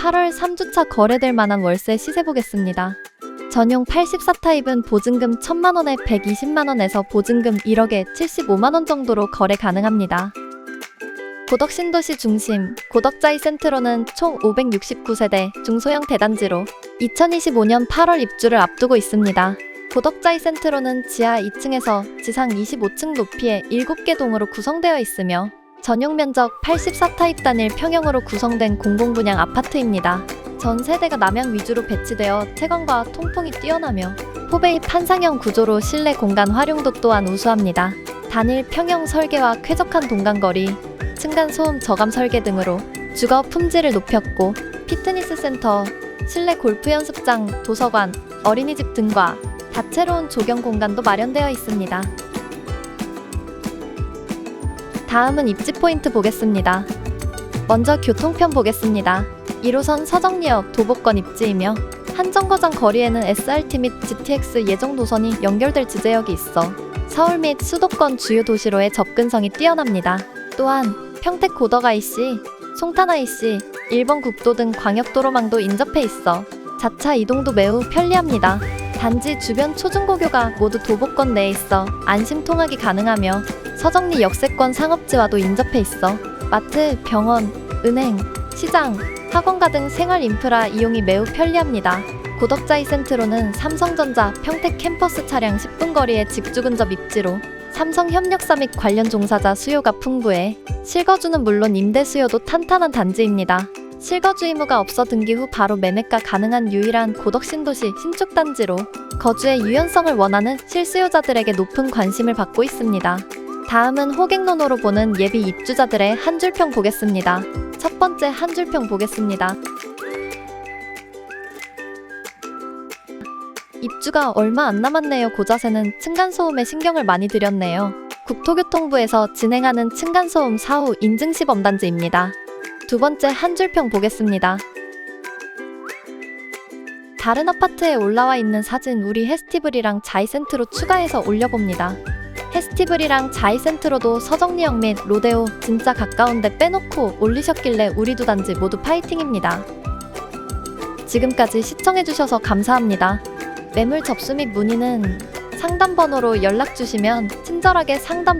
8월 3주차 거래될 만한 월세 시세 보겠습니다. 전용 84타입은 보증금 1000만원에 120만원에서 보증금 1억에 75만원 정도로 거래 가능합니다. 고덕 신도시 중심, 고덕자이 센트로는 총 569세대 중소형 대단지로 2025년 8월 입주를 앞두고 있습니다. 고덕자이 센트로는 지하 2층에서 지상 25층 높이의 7개 동으로 구성되어 있으며 전용 면적 84타입 단일 평형으로 구성된 공공분양 아파트입니다. 전 세대가 남향 위주로 배치되어 채광과 통풍이 뛰어나며 포베이 판상형 구조로 실내 공간 활용도 또한 우수합니다. 단일 평형 설계와 쾌적한 동간거리, 층간 소음 저감 설계 등으로 주거 품질을 높였고 피트니스 센터, 실내 골프 연습장, 도서관, 어린이집 등과 다채로운 조경 공간도 마련되어 있습니다. 다음은 입지 포인트 보겠습니다. 먼저 교통편 보겠습니다. 1호선 서정리역 도보권 입지이며 한정거장 거리에는 SRT 및 GTX 예정 노선이 연결될 지제역이 있어 서울 및 수도권 주요 도시로의 접근성이 뛰어납니다. 또한 평택 고덕 IC, 송탄 IC, 일본 국도 등 광역도로망도 인접해 있어 자차 이동도 매우 편리합니다. 단지 주변 초중고교가 모두 도보권 내에 있어 안심 통학이 가능하며 서정리 역세권 상업지와도 인접해 있어 마트, 병원, 은행, 시장, 학원가 등 생활 인프라 이용이 매우 편리합니다. 고덕자 이 센트로는 삼성전자 평택 캠퍼스 차량 10분 거리의 직주 근접 입지로 삼성 협력사 및 관련 종사자 수요가 풍부해 실거주는 물론 임대 수요도 탄탄한 단지입니다. 실거주 의무가 없어 등기 후 바로 매매가 가능한 유일한 고덕 신도시 신축 단지로 거주의 유연성을 원하는 실수요자들에게 높은 관심을 받고 있습니다. 다음은 호갱노노로 보는 예비 입주자들의 한 줄평 보겠습니다. 첫 번째 한 줄평 보겠습니다. 입주가 얼마 안 남았네요. 고자세는 층간소음에 신경을 많이 들였네요. 국토교통부에서 진행하는 층간소음 사후 인증시범 단지입니다. 두 번째 한 줄평 보겠습니다. 다른 아파트에 올라와 있는 사진 우리 헤스티블이랑 자이센트로 추가해서 올려봅니다. 헤스티블이랑 자이센트로도 서정리역 및 로데오 진짜 가까운데 빼놓고 올리셨길래 우리 두 단지 모두 파이팅입니다. 지금까지 시청해주셔서 감사합니다. 매물 접수 및 문의는 상담 번호로 연락 주시면 친절하게 상담